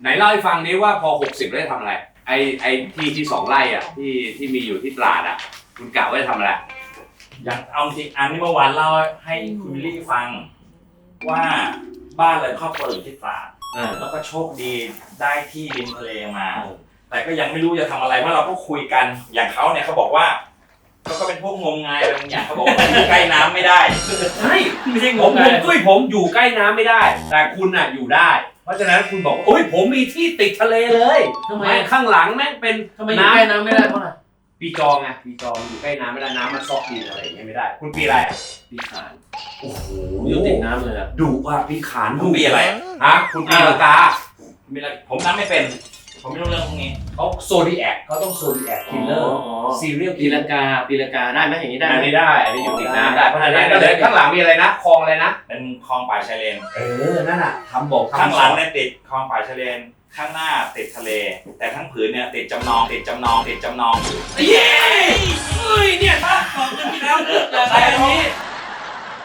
ไหนเล่าให้ฟังนี้ว่าพอ 60ได้ทำอะไร ไอไอที่ที่สองไร่อะที่ที่มีอยู่ที่ตราดอะ คุณกะว่าจะทำอะไรอย่างเอาจริงอันนี้เมื่อวานเล่าให้คุณวิลลี่ฟัง ว่าบ้านเลยครอบครัวอยู่ที่ตราดเออ แล้วก็โชคดีได้ที่ริมทะเลมา แต่ก็ยังไม่รู้จะทำอะไรเพราะเราก็คุยกันอย่างเขาเนี่ยเขาบอกว่าเขาก็เป็น พวกงมงายอะไรบางอย่างเขาบอกว่าอยู่ใกล้น้ำไม่ได้ใช่ไม่ใช่ผงมมผงามยด้วยผมอยู่ใกล้น้ำไม่ได้ แต่คุณอะอยู่ได้ เพราะฉะนั้นคุณบอกว่าโอ้ยผมมีที่ติดทะเลเลยทำไมแม่งข้างหลังแม่งเป็นทำไมอยู่ใกล้น้ำไม่ได้เพราะอะไรปีจองไงปีจองอยู่ใกล้น้ำไม่ได้น้ำมันซอกดินอะไรอย่างเงี้ยไม่ได้ คุณปีอะไรอะปีขานโอ้โหผมอยู่ติดน้ำเลยอะดุอะปีขานคุณปีอะไรฮะคุณปีละกา มีอะไรผมนับไม่เป็น ผมไม่รู้เรื่องพวกนี้เขาโซดีแอคเขาต้องโซดีแอคคิลเลอร์อ๋อซีเรียลปีลังกาปีลังกาได้ไหมอย่างนี้ได้อันไหม นี้ได้ อันนี้อยู่ติดน้ำได้ได้เพราะฉะนั้นได้ก็เลยได้ข้างหลังมีอะไรนะ คลองอะไรนะ เป็นคลองป่าชายเลน เออ นั่นน่ะทำบอกทำข้างหลังสอนเนี่ยติดคลองป่าชายเลน ข้างหน้าติดทะเล แต่ทั้งผืนเนี่ยติดจำนอง ติดจำนอง ติดจำนอง เย้เฮ้ยเนี่ยถ้า